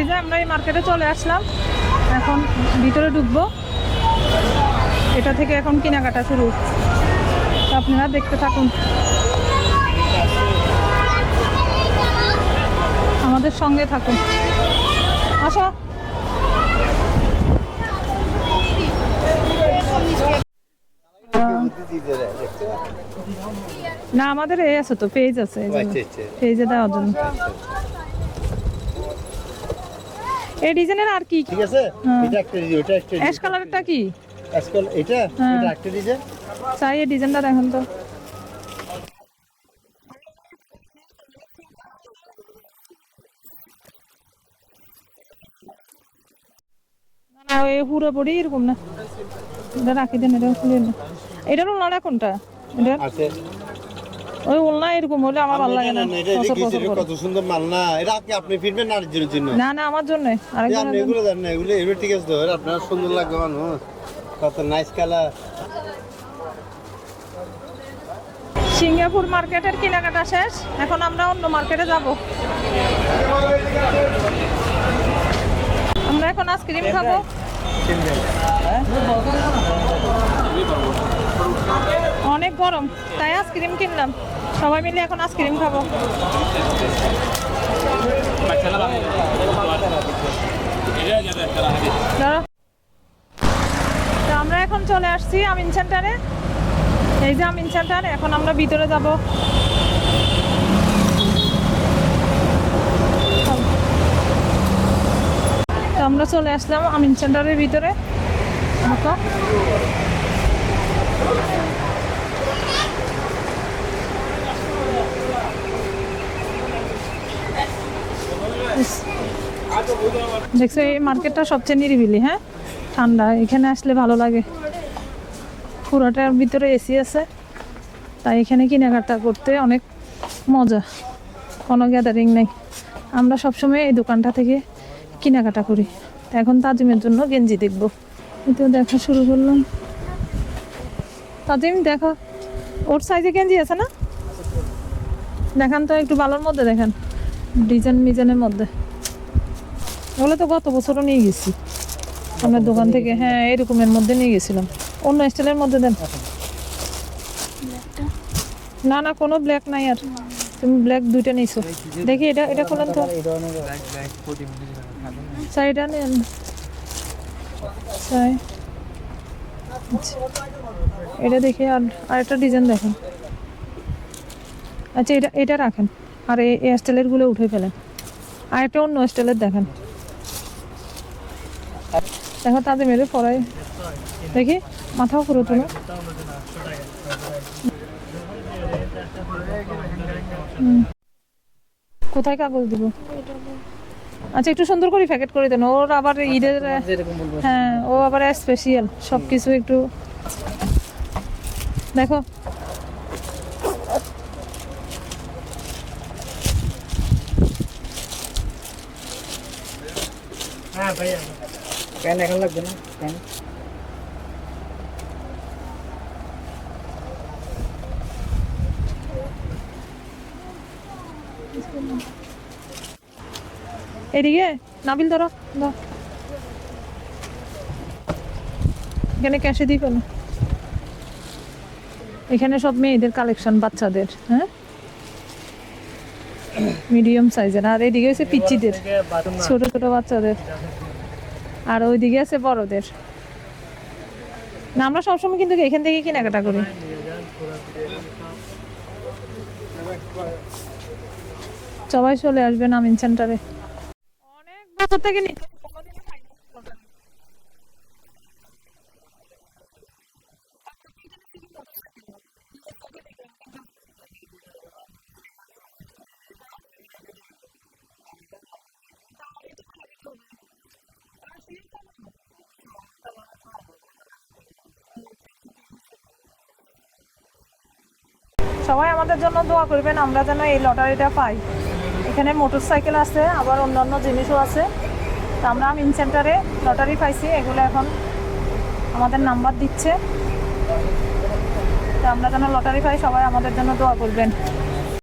এই যে আমরা এই মার্কেটে চলে আসলাম। এখন ভিতরে ঢুকবো। এটা থেকে এখন কেনাকাটা শুরু। তো আপনারা দেখতে থাকুন। আমাদের সঙ্গে থাকুন। আসা। না আমাদের এই আছে তো পেজ আছে জন্য। আচ্ছা, আচ্ছা। পেজে দেওয়ার জন্য। এই ডিজাইনের আর কি? ঠিক আছে? হ্যাঁ। এটা একটা ডিজাইন ওটা একটা অ্যাশ কালারটা কি? আজকাল এটা? হ্যাঁ। এটা একটা ডিজাইন? চাই এই ডিজাইনটা দেখুন তো। না, না ওই এরকম না। এটা রাখি দেন এটা খুলে দেন। এটার উলনা কোনটা? এটা আছে। ওই উলনা এরকম হলে আমার ভালো লাগে না। কত সুন্দর মাল। না এটা আপনি আপনি ফিরবেন না আরেকজনের জন্য। না না আমার জন্য। এই আরেকজনের আপনি এগুলো দেন না এগুলো এগুলো ঠিক আছে তো আপনার সুন্দর লাগবে মানুষ। কত নাইস কালার সিঙ্গাপুর মার্কেটের কেনাকাটা শেষ। এখন আমরা অন্য মার্কেটে যাব। আমরা এখন আইসক্রিম খাব। অনেক গরম, তাই আইসক্রিম কিনলাম। সবাই মিলে এখন আইসক্রিম খাব। আমরা এখন চলে আসছি আমিন সেন্টারে। এই যে আমিন সেন্টার, এখন আমরা ভিতরে যাব। তো আমরা চলে আসলাম আমিন সেন্টারের ভিতরে। দেখছ, এই মার্কেটটা সবচেয়ে নিরিবিলি হ্যাঁ? ঠান্ডা, এখানে আসলে ভালো লাগে। পুরোটার ভিতরে এসি আছে, তাই এখানে কেনাকাটা করতে অনেক মজা। কোনো গ্যাদারিং নেই। আমরা সবসময় এই দোকানটা থেকে কেনাকাটা করি। এখন তাজিমের জন্য গেঞ্জি দেখব। কিন্তু দেখা শুরু করলাম। তাজিম, দেখা, ওর সাইজে গেঞ্জি আছে না? দেখান তো, একটু ভালোর মধ্যে দেখান। ডিজাইন মিজানের মধ্যে। ওগুলো তো গত বছরও নিয়ে গেছি। আমরা দোকান থেকে হ্যাঁ এরকমের মধ্যে নিয়ে গেছিলাম। অন্য স্টাইলের মধ্যে দেন। না না, কোনো ব্ল্যাক নাই আর। তুমি ব্ল্যাক দুইটা নিয়েছো দেখি, এটা এটা খোলেন তো। এটা নেন এটা দেখি, আর আরেকটা ডিজাইন দেখেন। আচ্ছা এটা এটা রাখেন। আর এই স্টাইলেরগুলো উঠে ফেলেন। আর একটা অন্য স্টাইলের দেখেন। দেখো তাদের মেরে পড়াই দেখি মাথাও পুরো তোলো হুম। কোথায় কাগজ দিব? আচ্ছা একটু সুন্দর করে প্যাকেট করে দেন। ওর আবার ঈদের হ্যাঁ ও আবার স্পেশাল সব কিছু একটু দেখো। প্যান এখন লাগবে না প্যান এদিকে নাবিল ধরো এখানে ক্যাশে দিই কেন এখানে সব মেয়েদের কালেকশন বাচ্চাদের হ্যাঁ মিডিয়াম সাইজের আর এদিকে হচ্ছে পিচ্চিদের ছোট ছোট বাচ্চাদের। আর ওইদিকে আছে বড়দের। না, আমরা সবসময় কিন্তু এখান থেকে কেনাকাটা করি। সবাই চলে আসবেন আমিন সেন্টারে। অনেক বছর থেকে নিতে সবাই আমাদের জন্য দোয়া করবেন, আমরা যেন এই লটারিটা পাই। এখানে মোটর সাইকেল আছে, আবার অন্যান্য জিনিসও আছে। তো আমরা মিন সেন্টারে লটারি পাইছি, এগুলো এখন আমাদের নাম্বার দিচ্ছে। তো আমরা যেন লটারি পাই, সবাই আমাদের জন্য দোয়া করবেন।